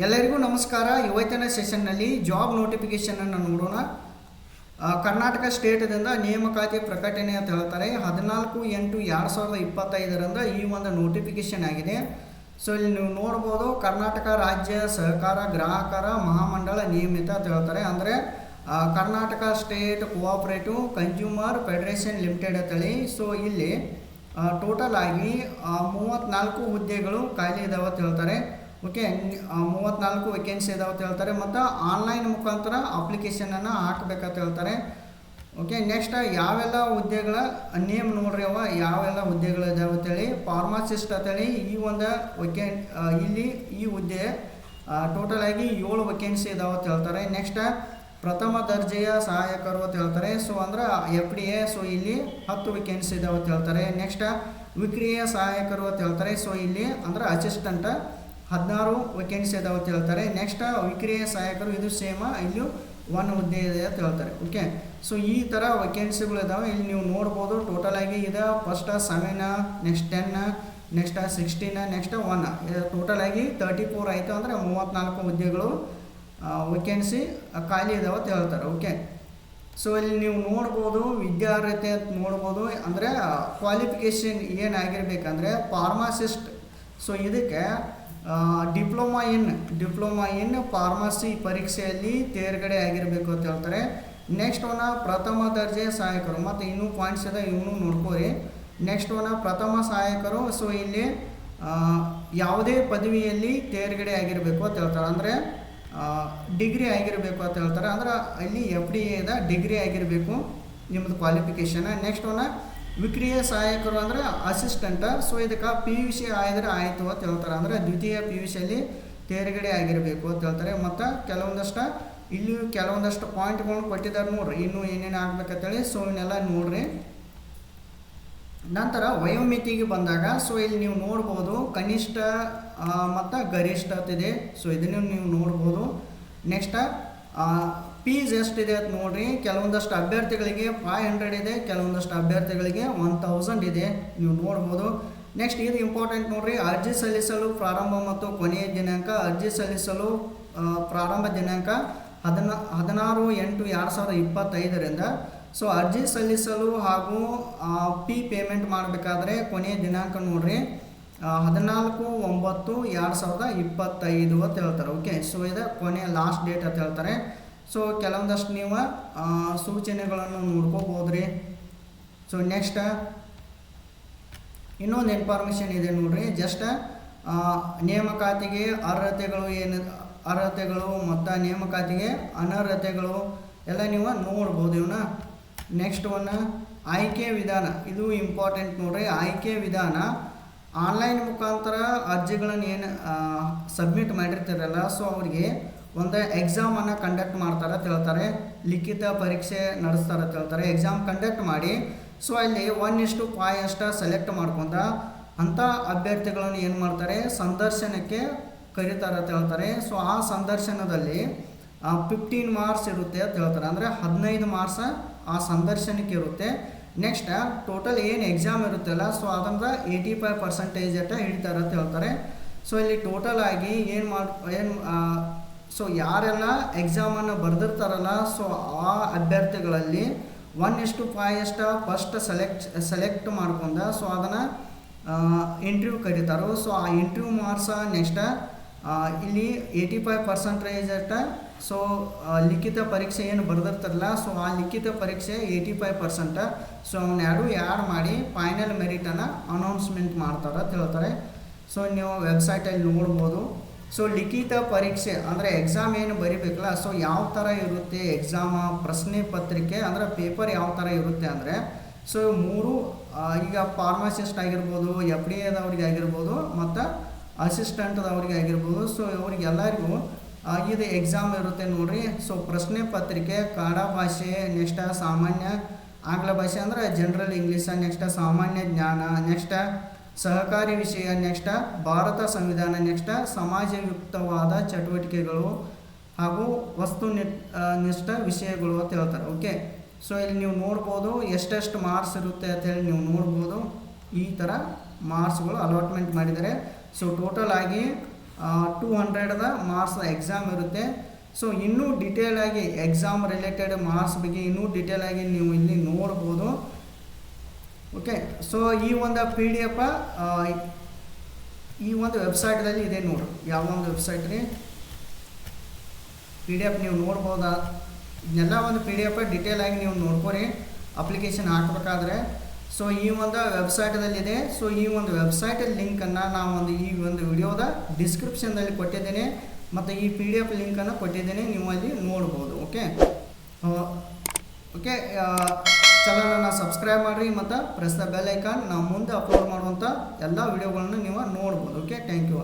ಎಲ್ಲರಿಗೂ ನಮಸ್ಕಾರ. ಇವತ್ತಿನ ಸೆಷನ್ನಲ್ಲಿ ಜಾಬ್ ನೋಟಿಫಿಕೇಷನನ್ನು ನೋಡೋಣ. ಕರ್ನಾಟಕ ಸ್ಟೇಟದಿಂದ ನೇಮಕಾತಿ ಪ್ರಕಟಣೆ ಅಂತ ಹೇಳ್ತಾರೆ. ಹದಿನಾಲ್ಕು ಎಂಟು ಎರಡು ಸಾವಿರದ ಇಪ್ಪತ್ತೈದರಿಂದ ಈ ಒಂದು ನೋಟಿಫಿಕೇಷನ್ ಆಗಿದೆ. ಸೊ, ಇಲ್ಲಿ ನೀವು ನೋಡ್ಬೋದು, ಕರ್ನಾಟಕ ರಾಜ್ಯ ಸಹಕಾರ ಗ್ರಾಹಕರ ಮಹಾಮಂಡಳ ನಿಯಮಿತ ಅಂತ ಹೇಳ್ತಾರೆ. ಅಂದರೆ Karnataka state cooperative consumer federation limited ಅಂತೇಳಿ ಸೊ, ಇಲ್ಲಿ ಟೋಟಲ್ ಆಗಿ ಮೂವತ್ತ್ನಾಲ್ಕು ಹುದ್ದೆಗಳು ಖಾಲಿ ಇದಾವೆ ಅಂತ ಹೇಳ್ತಾರೆ. ಓಕೆ ಮೂವತ್ತ್ನಾಲ್ಕು ವೇಕೆನ್ಸಿ ಇದಾವೆ ಅಂತ ಹೇಳ್ತಾರೆ. ಮತ್ತು ಆನ್ಲೈನ್ ಮುಖಾಂತರ ಅಪ್ಲಿಕೇಶನನ್ನು ಹಾಕಬೇಕಂತ ಹೇಳ್ತಾರೆ. ಓಕೆ ನೆಕ್ಸ್ಟ್ ಯಾವೆಲ್ಲ ಹುದ್ದೆಗಳ ನೇಮ್ ನೋಡ್ರಿ ಅವ ಯಾವೆಲ್ಲ ಹುದ್ದೆಗಳು ಇದಾವೆ ಅಂತೇಳಿ ಫಾರ್ಮಾಸಿಸ್ಟ್ ಅಂತೇಳಿ ಈ ಒಂದು ವೇಕೆ ಇಲ್ಲಿ ಈ ಹುದ್ದೆ ಟೋಟಲ್ ಆಗಿ ಏಳು ವೇಕೆನ್ಸಿ ಇದಾವೆ ಅಂತ ಹೇಳ್ತಾರೆ. ನೆಕ್ಸ್ಟ್ ಪ್ರಥಮ ದರ್ಜೆಯ ಸಹಾಯಕರು ಅಂತ ಹೇಳ್ತಾರೆ. ಸೊ ಅಂದ್ರೆ ಎಫ್ ಡಿ ಎ ಸೊ ಇಲ್ಲಿ ಹತ್ತು ವೇಕೆನ್ಸಿ ಇದಾವೆ ಅಂತ ಹೇಳ್ತಾರೆ. ನೆಕ್ಸ್ಟ್ ವಿಕ್ರಿಯ ಸಹಾಯಕರು ಅಂತ ಹೇಳ್ತಾರೆ. ಸೊ ಇಲ್ಲಿ ಅಂದ್ರೆ ಅಸಿಸ್ಟೆಂಟ್ ಹದಿನಾರು ವೇಕೆನ್ಸಿ ಇದಾವೆ ಅಂತ ಹೇಳ್ತಾರೆ. ನೆಕ್ಸ್ಟ್ ವಿಕ್ರಿಯ ಸಹಾಯಕರು ಇದು ಸೇಮ ಇಲ್ಲಿ ಒನ್ ಹುದ್ದೆ ಇದೆ ಅಂತ ಹೇಳ್ತಾರೆ. ಓಕೆ ಸೊ ಈ ಥರ ವೇಕೆನ್ಸಿಗಳು ಇದಾವೆ. ಇಲ್ಲಿ ನೀವು ನೋಡ್ಬೋದು ಟೋಟಲ್ ಆಗಿ ಇದೆ. First seven next ten next sixteen next one total ಆಗಿ ತರ್ಟಿ ಫೋರ್ ಆಯಿತು ಅಂದರೆ ಮೂವತ್ತ್ನಾಲ್ಕು ಹುದ್ದೆಗಳು ವೇಕೆನ್ಸಿ ಖಾಲಿ ಇದಾವೆ ಅಂತ ಹೇಳ್ತಾರೆ. ಓಕೆ ಸೊ ಇಲ್ಲಿ ನೀವು ನೋಡ್ಬೋದು, ವಿದ್ಯಾರ್ಹತೆ ಅಂತ ನೋಡ್ಬೋದು. ಅಂದರೆ ಕ್ವಾಲಿಫಿಕೇಷನ್ ಏನಾಗಿರ್ಬೇಕಂದ್ರೆ ಫಾರ್ಮಾಸಿಸ್ಟ್ ಸೊ ಇದಕ್ಕೆ diploma in diploma in pharmacy ಪರೀಕ್ಷೆಯಲ್ಲಿ ತೇರ್ಗಡೆ ಆಗಿರಬೇಕು ಅಂತ ಹೇಳ್ತಾರೆ. ನೆಕ್ಸ್ಟ್ ಒನ ಪ್ರಥಮ ದರ್ಜೆ ಸಹಾಯಕರು. ಮತ್ತು ಇನ್ನೂ ಪಾಯಿಂಟ್ಸ್ ಇದೆ, ಇವನು ನೋಡ್ಕೋರಿ. ನೆಕ್ಸ್ಟ್ ಒನ ಪ್ರಥಮ ಸಹಾಯಕರು. ಸೊ ಇಲ್ಲಿ ಯಾವುದೇ ಪದವಿಯಲ್ಲಿ ತೇರ್ಗಡೆ ಆಗಿರಬೇಕು ಅಂತ ಹೇಳ್ತಾರೆ. ಅಂದರೆ ಡಿಗ್ರಿ ಆಗಿರಬೇಕು ಅಂತ ಹೇಳ್ತಾರೆ. ಅಂದ್ರೆ ಇಲ್ಲಿ ಎಫ್ ಡಿ ಎದ ಡಿಗ್ರಿ ಆಗಿರಬೇಕು. ನಿಮ್ಮದು ಕ್ವಾಲಿಫಿಕೇಷನ್ ನೆಕ್ಸ್ಟ್ ಒನ ವಿಕ್ರಿಯ ಸಹಾಯಕರು ಅಂದರೆ ಅಸಿಸ್ಟೆಂಟ್ ಸೊ ಇದಕ್ಕೆ ಪಿ ಯು ಸಿ ಆಯಿದ್ರೆ ಆಯಿತು ಅಂತ ಹೇಳ್ತಾರೆ. ಅಂದರೆ ದ್ವಿತೀಯ ಪಿ ಯು ಸಿಯಲ್ಲಿ ತೇರ್ಗಡೆ ಆಗಿರಬೇಕು ಅಂತ ಹೇಳ್ತಾರೆ. ಮತ್ತು ಕೆಲವೊಂದಷ್ಟು ಇಲ್ಲಿ ಕೆಲವೊಂದಷ್ಟು ಪಾಯಿಂಟ್ಗಳನ್ನ ಕೊಟ್ಟಿದ್ದಾರೆ ನೋಡ್ರಿ. ಇನ್ನೂ ಏನೇನು ಆಗ್ಬೇಕಂತೇಳಿ ಸೊ ಇವನ್ನೆಲ್ಲ ನೋಡ್ರಿ. ನಂತರ ವಯೋಮಿತಿಗೆ ಬಂದಾಗ ಸೊ ಇಲ್ಲಿ ನೀವು ನೋಡ್ಬೋದು ಕನಿಷ್ಠ ಮತ್ತು ಗರಿಷ್ಠ ಅಂತಿದೆ ಸೊ ಇದನ್ನು ನೀವು ನೋಡ್ಬೋದು. ನೆಕ್ಸ್ಟ್ ಫೀಸ್ ಎಷ್ಟಿದೆ ಅಂತ ನೋಡ್ರಿ. ಕೆಲವೊಂದಷ್ಟು ಅಭ್ಯರ್ಥಿಗಳಿಗೆ ಫೈವ್ ಹಂಡ್ರೆಡ್ ಇದೆ, ಕೆಲವೊಂದಷ್ಟು ಅಭ್ಯರ್ಥಿಗಳಿಗೆ ಒನ್ ತೌಸಂಡ್ ಇದೆ. ನೀವು ನೋಡ್ಬೋದು. ನೆಕ್ಸ್ಟ್ ಇದು ಇಂಪಾರ್ಟೆಂಟ್ ನೋಡ್ರಿ. ಅರ್ಜಿ ಸಲ್ಲಿಸಲು ಪ್ರಾರಂಭ ಮತ್ತು ಕೊನೆಯ ದಿನಾಂಕ. ಅರ್ಜಿ ಸಲ್ಲಿಸಲು ಪ್ರಾರಂಭ ದಿನಾಂಕ ಹದಿನ, ಹದಿನಾರು ಎಂಟು ಎರಡು ಸಾವಿರದ ಇಪ್ಪತ್ತೈದರಿಂದ. ಸೊ ಅರ್ಜಿ ಸಲ್ಲಿಸಲು ಹಾಗೂ ಪಿ ಪೇಮೆಂಟ್ ಮಾಡಬೇಕಾದ್ರೆ ಕೊನೆಯ ದಿನಾಂಕ ನೋಡ್ರಿ. ಹದಿನಾಲ್ಕು ಒಂಬತ್ತು ಎರಡು ಸಾವಿರದ ಇಪ್ಪತ್ತೈದು ಅಂತ ಹೇಳ್ತಾರೆ. ಓಕೆ ಸೊ ಇದು ಕೊನೆಯ ಲಾಸ್ಟ್ ಡೇಟ್ ಅಂತ ಹೇಳ್ತಾರೆ. ಸೊ ಕೆಲವೊಂದಷ್ಟು ನೀವು ಸೂಚನೆಗಳನ್ನು ಸೂಚನೆಗಳನ್ನು ನೋಡ್ಕೋಬೋದ್ರಿ. ಸೊ ನೆಕ್ಸ್ಟ್ ಇನ್ನೊಂದು ಇನ್ಫಾರ್ಮೇಷನ್ ಇದೆ ನೋಡ್ರಿ. ಜಸ್ಟ್ ನೇಮಕಾತಿಗೆ ಅರ್ಹತೆಗಳು ಏನು, ಅರ್ಹತೆಗಳು ಮತ್ತು ನೇಮಕಾತಿಗೆ ಅನರ್ಹತೆಗಳು ಎಲ್ಲ ನೀವು ನೋಡ್ಬೋದು ಇವನ್ನ ನೆಕ್ಸ್ಟ್ ಒನ್ ಆಯ್ಕೆ ವಿಧಾನ. ಇದು ಇಂಪಾರ್ಟೆಂಟ್ ನೋಡ್ರಿ. ಆಯ್ಕೆ ವಿಧಾನ. ಆನ್ಲೈನ್ ಮುಖಾಂತರ ಅರ್ಜಿಗಳನ್ನು ಏನು ಸಬ್ಮಿಟ್ ಮಾಡಿರ್ತಾರಲ್ಲ ಸೊ ಅವರಿಗೆ ಒಂದು ಎಕ್ಸಾಮನ್ನು ಕಂಡಕ್ಟ್ ಮಾಡ್ತಾರೆ ಅಂತ ಹೇಳ್ತಾರೆ. ಲಿಖಿತ ಪರೀಕ್ಷೆ ನಡೆಸ್ತಾರೆ ಅಂತ ಹೇಳ್ತಾರೆ. ಎಕ್ಸಾಮ್ ಕಂಡಕ್ಟ್ ಮಾಡಿ ಸೊ ಅಲ್ಲಿ ಒನ್ ಇಷ್ಟು ಫೈ ಅಷ್ಟ ಸೆಲೆಕ್ಟ್ ಮಾಡ್ಕೊಂಡ ಅಂಥ ಅಭ್ಯರ್ಥಿಗಳನ್ನು ಏನು ಮಾಡ್ತಾರೆ? ಸಂದರ್ಶನಕ್ಕೆ ಕರೀತಾರೆ ಅಂತ ಹೇಳ್ತಾರೆ. ಸೊ ಆ ಸಂದರ್ಶನದಲ್ಲಿ ಫಿಫ್ಟೀನ್ ಮಾರ್ಕ್ಸ್ ಇರುತ್ತೆ ಅಂತ ಹೇಳ್ತಾರೆ. ಅಂದರೆ ಹದಿನೈದು ಮಾರ್ಕ್ಸ್ ಆ ಸಂದರ್ಶನಕ್ಕೆ ಇರುತ್ತೆ. ನೆಕ್ಸ್ಟ್ ಟೋಟಲ್ ಏನು ಎಕ್ಸಾಮ್ ಇರುತ್ತಲ್ಲ ಸೊ ಅದರಿಂದ ಏಯ್ಟಿ ಫೈವ್ ಪರ್ಸೆಂಟೇಜ್ ಅಟ ಹಿಡಿತಾರೆ ಅಂತ ಹೇಳ್ತಾರೆ. ಸೊ ಇಲ್ಲಿ ಟೋಟಲ್ ಆಗಿ ಏನು ಮಾಡ್, ಏನು ಸೊ ಯಾರೆಲ್ಲ ಎಕ್ಸಾಮನ್ನು ಬರೆದಿರ್ತಾರಲ್ಲ ಸೊ ಆ ಅಭ್ಯರ್ಥಿಗಳಲ್ಲಿ ಒನ್ ಇಷ್ಟು ಫೈವ್ ಎಷ್ಟ ಫಸ್ಟ್ ಸೆಲೆಕ್ಟ್ ಸೆಲೆಕ್ಟ್ ಮಾಡ್ಕೊಂಡ ಸೊ ಅದನ್ನು ಇಂಟ್ರ್ಯೂ ಕರೀತಾರೋ. ಸೊ ಆ ಇಂಟ್ರ್ಯೂ ಮಾರ್ಕ್ಸ ನೆಕ್ಸ್ಟ ಇಲ್ಲಿ ಏಯ್ಟಿ ಫೈವ್ ಪರ್ಸೆಂಟೇಜ್ ಅಷ್ಟ ಸೊ ಲಿಖಿತ ಪರೀಕ್ಷೆ ಏನು ಬರೆದಿರ್ತಾರಲ್ಲ ಸೊ ಆ ಲಿಖಿತ ಪರೀಕ್ಷೆ ಏಯ್ಟಿ ಫೈವ್ ಪರ್ಸೆಂಟ ಸೊ ಅವ್ನು ಯಾರು ಯಾರು ಮಾಡಿ ಫೈನಲ್ ಮೆರಿಟನ್ನು ಅನೌನ್ಸ್ಮೆಂಟ್ ಮಾಡ್ತಾರೆ ಅಂತ ಹೇಳ್ತಾರೆ. ಸೊ ನೀವು ವೆಬ್ಸೈಟಲ್ಲಿ ನೋಡ್ಬೋದು. ಸೊ ಲಿಖಿತ ಪರೀಕ್ಷೆ ಅಂದರೆ ಎಕ್ಸಾಮ್ ಏನು ಬರಿಬೇಕಲ್ಲ ಸೊ ಯಾವ ಥರ ಇರುತ್ತೆ ಎಕ್ಸಾಮ ಪ್ರಶ್ನೆ ಪತ್ರಿಕೆ ಅಂದರೆ ಪೇಪರ್ ಯಾವ ಥರ ಇರುತ್ತೆ ಅಂದರೆ ಸೊ ಮೂರು ಈಗ ಫಾರ್ಮಸಿಸ್ಟ್ ಆಗಿರ್ಬೋದು ಎಫ್ ಡಿ ಎದವ್ರಿಗೆ ಆಗಿರ್ಬೋದು, ಮತ್ತು ಅಸಿಸ್ಟೆಂಟ್ದವ್ರಿಗೆ ಆಗಿರ್ಬೋದು ಸೊ ಇವರಿಗೆಲ್ಲರಿಗೂ ಎಲ್ಲರಿಗೂ ಇದು ಎಕ್ಸಾಮ್ ಇರುತ್ತೆ ನೋಡ್ರಿ. ಸೊ ಪ್ರಶ್ನೆ ಪತ್ರಿಕೆ, ಕನ್ನಡ ಭಾಷೆ, ನೆಕ್ಸ್ಟ ಸಾಮಾನ್ಯ, ಆಂಗ್ಲ ಭಾಷೆ ಅಂದರೆ ಜನರಲ್ ಇಂಗ್ಲೀಷ ನೆಕ್ಸ್ಟ್ ಸಾಮಾನ್ಯ ಜ್ಞಾನ ನೆಕ್ಸ್ಟ್ ಸಹಕಾರಿ ವಿಷಯ ನೆಕ್ಸ್ಟ, ಭಾರತ ಸಂವಿಧಾನ ನೆಕ್ಸ್ಟ, ಸಮಾಜಯುಕ್ತವಾದ ಚಟುವಟಿಕೆಗಳು ಹಾಗೂ ವಸ್ತು ನಿಷ್ಠ ವಿಷಯಗಳು ಅಂತ ಹೇಳ್ತಾರೆ. ಓಕೆ ಸೊ ಇಲ್ಲಿ ನೀವು ನೋಡ್ಬೋದು ಎಷ್ಟೆಷ್ಟು ಮಾರ್ಕ್ಸ್ ಇರುತ್ತೆ ಅಂತ ಹೇಳಿ ನೀವು ನೋಡ್ಬೋದು. ಈ ಥರ ಮಾರ್ಕ್ಸ್ಗಳು ಅಲಾಟ್ಮೆಂಟ್ ಮಾಡಿದ್ದಾರೆ. ಸೊ ಟೋಟಲ್ ಆಗಿ ಟೂ ಹಂಡ್ರೆಡ್ದ ಮಾರ್ಕ್ಸ್ ಎಕ್ಸಾಮ್ ಇರುತ್ತೆ. ಸೊ ಇನ್ನೂ ಡಿಟೇಲ್ ಆಗಿ ಎಕ್ಸಾಮ್ ರಿಲೇಟೆಡ್ ಮಾರ್ಕ್ಸ್ ಬಗ್ಗೆ ಇನ್ನೂ ಡಿಟೇಲ್ ಆಗಿ ನೀವು ಇಲ್ಲಿ ನೋಡ್ಬೋದು. ಓಕೆ ಸೊ ಈ ಒಂದು ಪಿ ಡಿ ಎಫ್ ಈ ಒಂದು ವೆಬ್ಸೈಟ್ದಲ್ಲಿ ಇದೆ ನೋಡ್ರಿ ಯಾವ ಒಂದು ವೆಬ್ಸೈಟ್ ರೀ? ಪಿ ಡಿ ಎಫ್ ನೀವು ನೋಡ್ಬೋದಾ? ಇದನ್ನೆಲ್ಲ ಒಂದು ಪಿ ಡಿ ಎಫ್ ಡಿಟೇಲ್ ಆಗಿ ನೀವು ನೋಡ್ಕೊರಿ. ಅಪ್ಲಿಕೇಶನ್ ಹಾಕಬೇಕಾದ್ರೆ. ಸೊ ಈ ಒಂದು ವೆಬ್ಸೈಟ್ದಲ್ಲಿದೆ ಸೊ ಈ ಒಂದು ವೆಬ್ಸೈಟ್ ಲಿಂಕನ್ನು ನಾವು ಒಂದು ಈ ಒಂದು ವಿಡಿಯೋದ ಡಿಸ್ಕ್ರಿಪ್ಷನ್ದಲ್ಲಿ ಕೊಟ್ಟಿದ್ದೇನೆ. ಮತ್ತು ಈ ಪಿ ಡಿ ಎಫ್ ಲಿಂಕನ್ನು ಕೊಟ್ಟಿದ್ದೇನೆ. ನೀವು ಅಲ್ಲಿ ನೋಡ್ಬೋದು ಓಕೆ ಓಕೆ ಚಾನಲನ್ನು ಸಬ್ಸ್ಕ್ರೈಬ್ ಮಾಡಿರಿ ಮತ್ತು ಪ್ರೆಸ್ ದ ಬೆಲ್ ಐಕಾನ್ ನಾವು ಮುಂದೆ ಅಪ್ಲೋಡ್ ಮಾಡುವಂಥ ಎಲ್ಲ ವಿಡಿಯೋಗಳನ್ನು ನೀವು ನೋಡ್ಬೋದು. Okay thank you